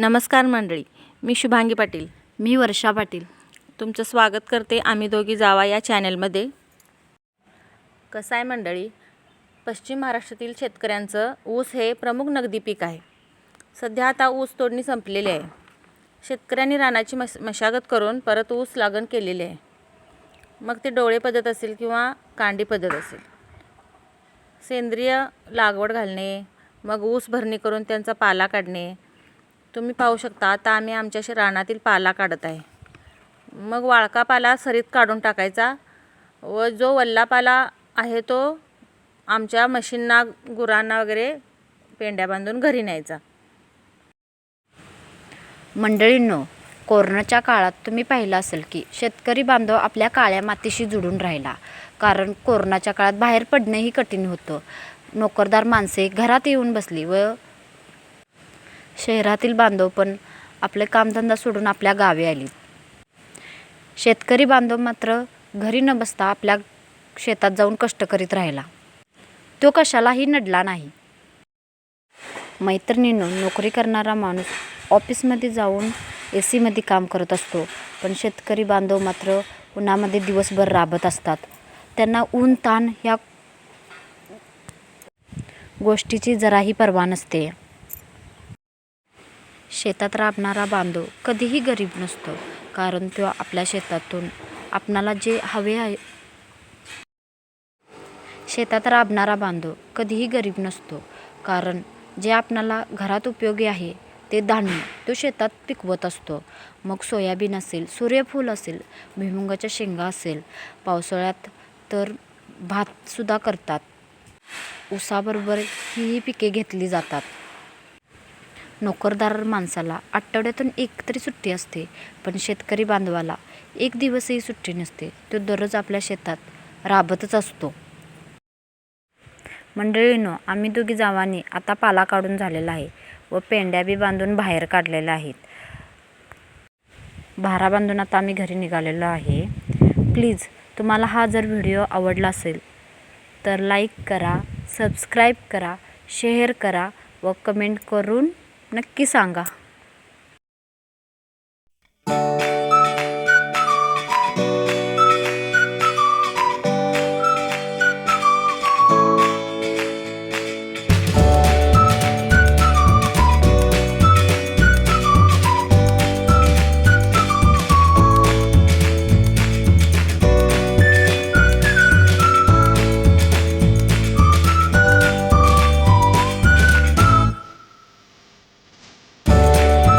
नमस्कार मंडळी मी शुभांगी पाटील. मी वर्षा पाटील. तुमचं स्वागत करते आम्ही दोघी जावा या चॅनलमध्ये. कसं आहे मंडळी पश्चिम महाराष्ट्रातील शेतकऱ्यांचं ऊस हे प्रमुख नगदी पीक आहे. सध्या आता ऊस तोडणी संपलेली आहे. शेतकऱ्यांनी रानाची मश मशागत करून परत ऊस लागण केलेली आहे. मग ते डोळे पद्धत असेल किंवा कांडी पद्धत असेल. सेंद्रिय लागवड घालणे मग ऊस भरणी करून त्यांचा पाला काढणे तुम्ही पाहू शकता आता आम्ही आमच्या रानातील पाला काढत आहे. मग वाळका पाला सरीत काढून टाकायचा व जो वल्ला पाला आहे तो आमच्या म्हशींना गुरांना वगैरे पेंड्या बांधून घरी न्यायचा. मंडळींनो कोरोनाच्या काळात तुम्ही पाहिलं असेल की शेतकरी बांधव आपल्या काळ्या मातीशी जुडून राहिला. कारण कोरोनाच्या काळात बाहेर पडणंही कठीण होतं. नोकरदार माणसे घरात येऊन बसली व शहरातील बांधव पण आपले कामधंदा सोडून आपल्या गावी आली शेतकरी बांधव मात्र घरी न बसता आपल्या शेतात जाऊन कष्ट करीत राहिला. तो कशालाही नडला नाही. मैत्रिणीनं नोकरी करणारा माणूस ऑफिसमध्ये जाऊन ए सीमध्ये काम करत असतो पण शेतकरी बांधव मात्र उन्हामध्ये दिवसभर राबत असतात. त्यांना ऊन ताण ह्या गोष्टीची जराही पर्वा नसते. शेतात राबणारा बांधव कधीही गरीब नसतो कारण तो आपल्या शेतातून आपणाला जे हवे आहे. शेतात राबणारा बांधव कधीही गरीब नसतो कारण जे आपणाला घरात उपयोगी आहे ते धान्य तो शेतात पिकवत असतो. मग सोयाबीन असेल सूर्यफूल असेल भुईमुगाच्या शेंगा असेल पावसाळ्यात तर भातसुद्धा करतात. ऊसाबरोबर ही पिके घेतली जातात. नोकरदार माणसाला आठवड्यातून एक तरी सुट्टी असते पण शेतकरी बांधवाला एक दिवसही सुट्टी नसते. तो दररोज आपल्या शेतात राबतच असतो. मंडळीनो आम्ही दोघी जावांनी आता पाला काढून झालेला आहे व पेंड्या बी बांधून बाहेर काढलेल्या आहेत. भारा बांधून आता आम्ही घरी निघालेलो आहे. प्लीज तुम्हाला हा जर व्हिडिओ आवडला असेल तर लाईक करा सबस्क्राईब करा शेअर करा व कमेंट करून नक्की सांगा.